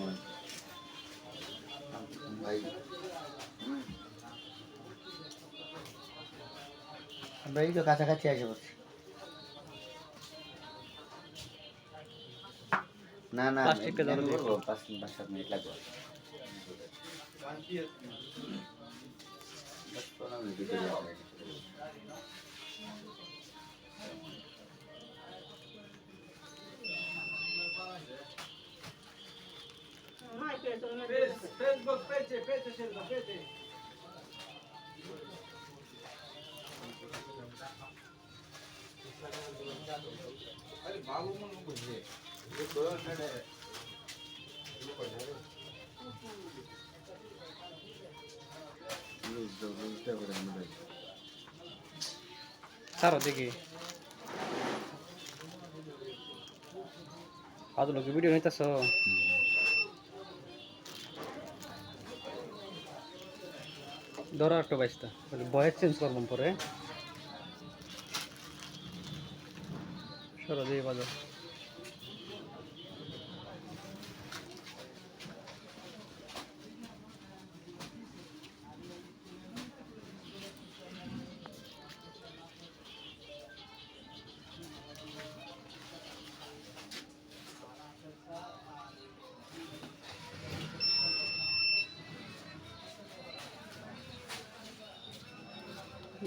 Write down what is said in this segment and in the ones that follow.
আমার। ভাই। আমরা এই তো কাছাকাছি আসে বসছি না না প্লাস্টিকটা দাও করব পাঁচ পাঁচ সাত মিনিট লাগবে। বাস পনেরো 아니 마구 먹는 거지. 이거 너야 전에 이거 걸려. સારો જગ્યાએ આજનો વિડીયો નહીં થશે ধরো একটা বাইশটা। বয়েস চেঞ্জ করলাম পরে। সরো দিয়ে বাজার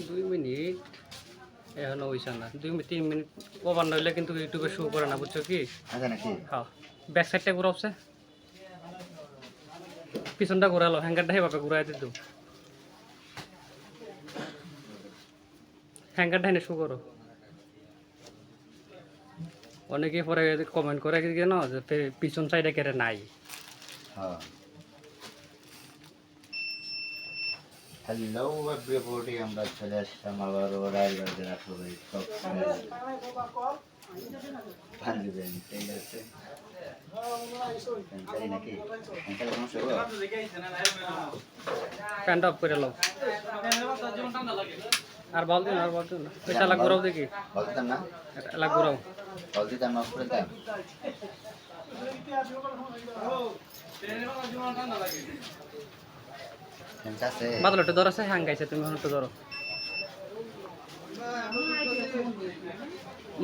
দুই মিনিট। এখনও হইছে না দুই মিনিট তিন মিনিট ওভার নইলে কিন্তু ইউটিউবে শো করে না বুঝছ কি? আচ্ছা হ্যাঁ। ব্যাক সাইডটা ঘুরাওছে। পিছনটা ঘুরালো হ্যাঙ্গারটা হেভাবে ঘুরাই দিত হ্যাঙ্গারটা এনে শো করো। অনেকে পরে কমেন্ট করে কি কেন যে পিছন সাইডে কেড়ে নাই। হ্যাঁ। হ্যালো এভরিবডি আমরা চলে আসলাম আবার রায়গঞ্জের আসলে সব ভাঙবেন ঠিক আছে। জানি নাকি? এখানে সমস্যা হলো ফ্যানটা অফ করে লো আর বল দিন আর বল দিন। চালা ঘুরাও দেখি। বলতাম না? এলা ঘুরাও। বল দিতাম না করে আছে বাদল, একটু ধরো হ্যাং, গাইছে, তুমি একটু ধরো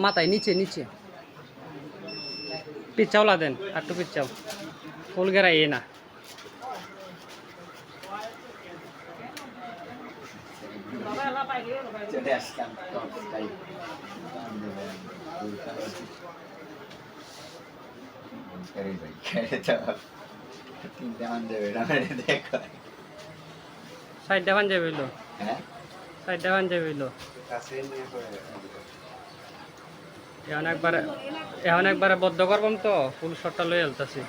মাথায়, নিচে নিচে। পিচ্চাওলা দেন একটু পিচ্চাও ফুল গেরা এ না। তিনটে মান সাইডটা ভান যাবে হইল সাইডটা ভান যাবে হইল এখন একবারে এখন একবারে বদ্ধ করবাম তো ফুল শটটা লই আলতাছি।